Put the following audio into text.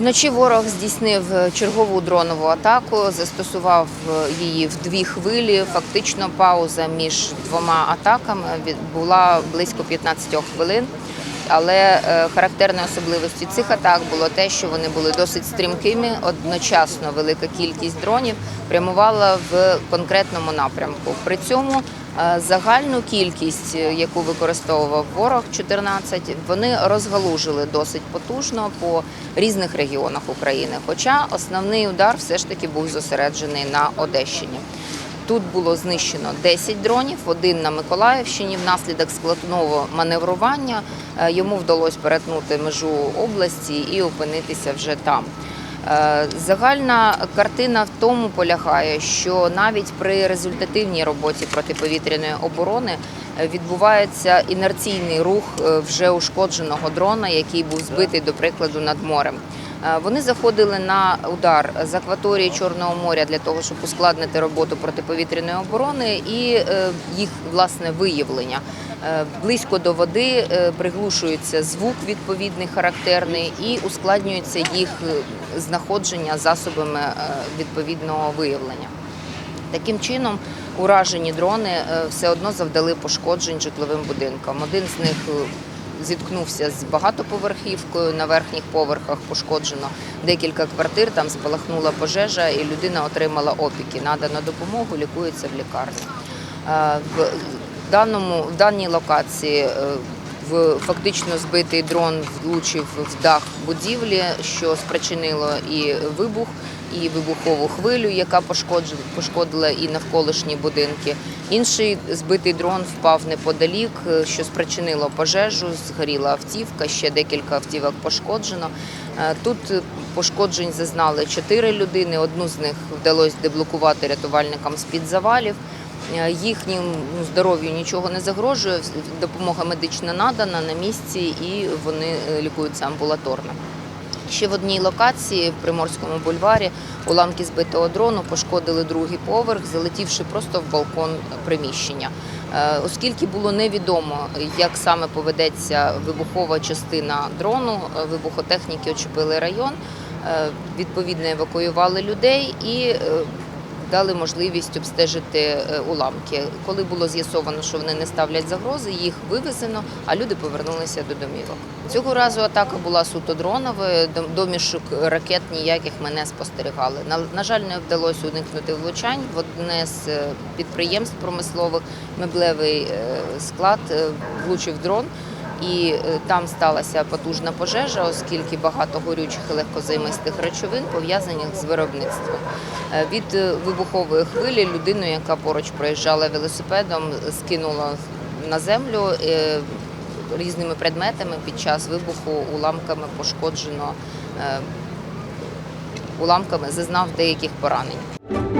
Вночі ворог здійснив чергову дронову атаку, застосував її в дві хвилі. Фактично, пауза між двома атаками була близько 15 хвилин. Але е, характерною особливістю цих атак було те, що вони були досить стрімкими. Одночасно велика кількість дронів прямувала в конкретному напрямку. При цьому е, загальну кількість, е, яку використовував ворог, 14, вони розгалужили досить потужно по різних регіонах України. Хоча основний удар все ж таки був зосереджений на Одещині. Тут було знищено 10 дронів, один на Миколаївщині. Внаслідок складного маневрування е, йому вдалося перетнути межу області і опинитися вже там. Е, Загальна картина в тому полягає, що навіть при результативній роботі протиповітряної оборони е, відбувається інерційний рух е, вже ушкодженого дрона, який був збитий, до прикладу, над морем. Е, Вони заходили на удар з акваторії Чорного моря для того, щоб ускладнити роботу протиповітряної оборони і е, їх власне виявлення. Е, Близько до води приглушується звук відповідний характерний і ускладнюється їх знаходження засобами відповідного виявлення. Таким чином, уражені дрони все одно завдали пошкоджень житловим будинкам. Один з них зіткнувся з багатоповерхівкою. На верхніх поверхах пошкоджено декілька квартир. Там спалахнула пожежа, і людина отримала опіки. Надано допомогу, лікується в лікарні. Е, В даному в даній локації е, в фактично збитий дрон влучив в дах будівлі, що спричинило і вибух, і вибухову хвилю, яка пошкодила і навколишні будинки. Інший збитий дрон впав неподалік, е, що спричинило пожежу. Згоріла автівка, ще декілька автівок пошкоджено. Е, Тут пошкоджень зазнали чотири людини. Одну з них вдалося деблокувати рятувальникам з під завалів. Е, Їхньому здоров'ю нічого не загрожує. Допомога медична надана на місці, і вони лікуються амбулаторно. Ще в одній локації в Приморському бульварі уламки збитого дрону пошкодили другий поверх, залетівши просто в балкон приміщення. Е, Оскільки було невідомо, як саме поведеться вибухова частина дрону, е, вибухотехніки очепили район, е, відповідно евакуювали людей і дали можливість обстежити е, уламки. Коли було з'ясовано, що вони не ставлять загрози, їх вивезено, а люди повернулися до домівок. Цього разу атака була суто дроновою. дом- Домішок ракет ніяких ми не спостерігали. На, жаль, не вдалося уникнути влучань. В одне з е, підприємств промислових меблевий е, склад влучив дрон. І е, там сталася потужна пожежа, оскільки багато горючих і легкозаймистих речовин пов'язаних з виробництвом. Е, Від е, вибухової хвилі людину, яка поруч проїжджала велосипедом, скинула на землю різними предметами під час вибуху уламками пошкоджено, уламками зазнав деяких поранень.